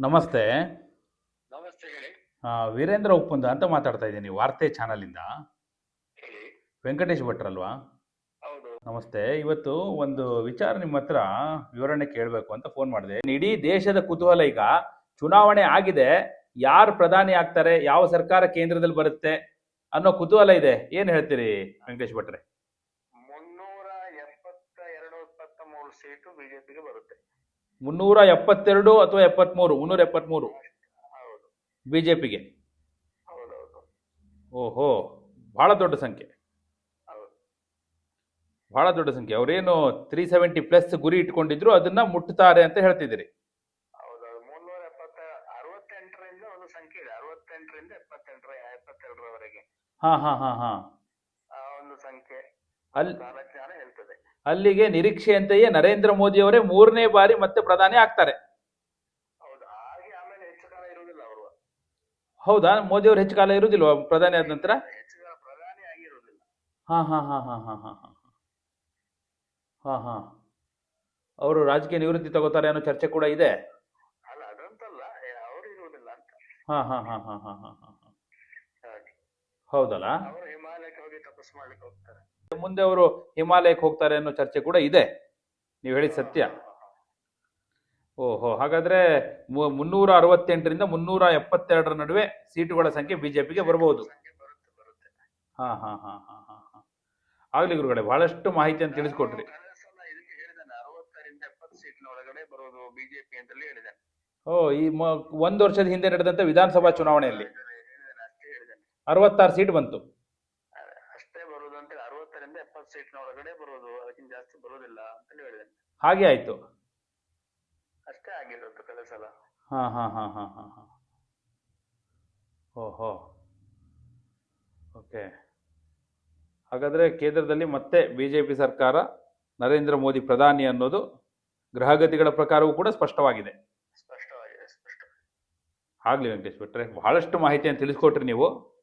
ನಮಸ್ತೆ. ನಮಸ್ತೆ ಹೇಳಿ. ಆ, ವೀರೇಂದ್ರ ಉಪ್ಪುಂದ ಅಂತ ಮಾತಾಡ್ತಾ ಇದ್ದೀನಿ ವಾರ್ತೆ ಚಾನಲಿಂದ. ಇಂದ ವೆಂಕಟೇಶ್ ಭಟ್ರಲ್ವಾ ಹೌದು. ನಮಸ್ತೆ. ಇವತ್ತು ಒಂದು ವಿಚಾರ ನಿಮ್ಮ ಹತ್ರ ವಿವರಣೆ ಕೇಳಬೇಕು ಅಂತ ಫೋನ್ ಮಾಡಿದೆ. ಇಡೀ ದೇಶದ ಕುತೂಹಲ ಈಗ ಚುನಾವಣೆ ಆಗಿದೆ. ಯಾರು ಪ್ರಧಾನಿ ಆಗ್ತಾರೆ? ಯಾವ ಸರ್ಕಾರ ಕೇಂದ್ರದಲ್ಲಿ ಬರುತ್ತೆ? ಅನ್ನೋ ಕುತೂಹಲ ಇದೆ. ಏನು ಹೇಳ್ತೀರಿ ವೆಂಕಟೇಶ್ ಭಟ್ರೆ? ಮುನ್ನೂರ ಎಪ್ಪತ್ತ ಎರಡು ಎಪ್ಪತ್ತ ಮೂರು ಸೀಟು ಬಿಜೆಪಿಗೆ ಬರುತ್ತೆ. ಮುನ್ನೂರ ಎಪ್ಪತ್ತೆರಡು ಅಥವಾ ಎಪ್ಪತ್ಮೂರು ಮುನ್ನೂರ ಎಪ್ಪತ್ಮೂರು ಬಿಜೆಪಿಗೆ. ಓಹೋ ಬಹಳ ದೊಡ್ಡ ಸಂಖ್ಯೆ. ಬಹಳ ದೊಡ್ಡ ಸಂಖ್ಯೆ. ಅವರೇನು ತ್ರೀ ಸೆವೆಂಟಿ ಪ್ಲಸ್ ಗುರಿ ಇಟ್ಕೊಂಡಿದ್ರು ಅದನ್ನ ಮುಟ್ಟುತ್ತಾರೆ ಅಂತ ಹೇಳ್ತಿದ್ದೀರಿ. ಹಾ ಹಾ ಹಾ ಹಾ. ಒಂದು ಸಂಖ್ಯೆ. ಅಲ್ಲಿ ಅಲ್ಲಿಗೆ ನಿರೀಕ್ಷೆಯಂತೆಯೇ ನರೇಂದ್ರ ಮೋದಿ ಅವರೇ ಮೂರನೇ ಬಾರಿ ಮತ್ತೆ ಪ್ರಧಾನಿ ಆಗ್ತಾರೆ ಹೌದು ಮೋದಿ ಅವರು ಹೆಚ್ಚು ಕಾಲ ಇರುವುದಿಲ್ವಾ ಪ್ರಧಾನಿ ಆದ ನಂತರ ಹಾ ಹಾ ಹಾ ಹಾ ಹಾ ಹಾ ಹಾ ಹಾ ಅವರು ರಾಜಕೀಯ ನಿವೃತ್ತಿ ತಗೋತಾರೆ ಅನ್ನೋ ಚರ್ಚೆ ಕೂಡ ಇದೆ ಹಾ ಹಾ ಹಾ ಹಾ ಹಾ ಹಾ ಹೌದಲ್ಲ ಹಿಮಾಲಯಕ್ಕೆ ತಪಸ್ ಮಾಡ್ಲಿಕ್ಕೆ ಹೋಗ್ತಾರೆ. ಮುಂದೆ ಅವರು ಹಿಮಾಲಯಕ್ಕೆ ಹೋಗ್ತಾರೆ ಅನ್ನೋ ಚರ್ಚೆ ಕೂಡ ಇದೆ. ನೀವು ಹೇಳಿದ ಸತ್ಯ. ಓಹೋ ಹಾಗಾದ್ರೆ ಮುನ್ನೂರ ಅರವತ್ತೆಂಟರಿಂದ ಮುನ್ನೂರ ಎಪ್ಪತ್ತೆರಡರ ನಡುವೆ ಸೀಟುಗಳ ಸಂಖ್ಯೆ ಬಿಜೆಪಿಗೆ ಬರಬಹುದು ಹಾ ಹಾ ಹಾ ಹಾ ಹಾ ಹಾ. ಆಗ್ಲಿ ಗುರುಗಳೇ ಬಹಳಷ್ಟು ಮಾಹಿತಿಯನ್ನು ತಿಳಿಸ್ಕೊಟ್ರಿ. ಓ ಈ ಒಂದು ವರ್ಷದ ಹಿಂದೆ ನಡೆದಂತ ವಿಧಾನಸಭಾ ಚುನಾವಣೆಯಲ್ಲಿ. ಅರವತ್ತಾರು ಸೀಟ್ ಬಂತು ಅಹ್, ಅಷ್ಟೇ ಬರುದು ಅಂತೇಳಿ ಎಪ್ಪತ್ತು ಸೀಟಿನ ಒಳಗಡೆ ಬರುದು ಅದಕ್ಕಿಂತ ಜಾಸ್ತಿ ಬರುವುದಿಲ್ಲ ಅಂತ ಹೇಳಿದ್ದೇನೆ ಹಾಗೆ ಆಯ್ತು. ಅಷ್ಟೇ ಆಗಿರೋದು ಕಳೆದ ಸಲ. ಹಾ ಹಾ ಹಾ ಹಾ ಹಾ ಹಾ. ಓಹೋ. ಓಕೆ. ಹಾಗಾದ್ರೆ ಕೇಂದ್ರದಲ್ಲಿ ಮತ್ತೆ ಬಿಜೆಪಿ ಸರ್ಕಾರ ನರೇಂದ್ರ ಮೋದಿ ಪ್ರಧಾನಿ ಅನ್ನೋದು ಗ್ರಹಗತಿಗಳ ಪ್ರಕಾರವೂ ಕೂಡ ಸ್ಪಷ್ಟವಾಗಿದೆ. ಸ್ಪಷ್ಟವಾಗಿದೆ ಸ್ಪಷ್ಟ. ಆಗ್ಲಿ ವೆಂಕಟೇಶ್ ಭಟ್ರೆ ಬಹಳಷ್ಟು ಮಾಹಿತಿಯನ್ನು ತಿಳಿಸ್ಕೊಟ್ರಿ ನೀವು.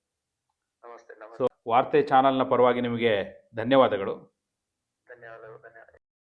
ವಾರ್ತೆ ಚಾನಲ್ನ ಪರವಾಗಿ ನಿಮಗೆ ಧನ್ಯವಾದಗಳು. ಧನ್ಯವಾದಗಳು ಧನ್ಯವಾದ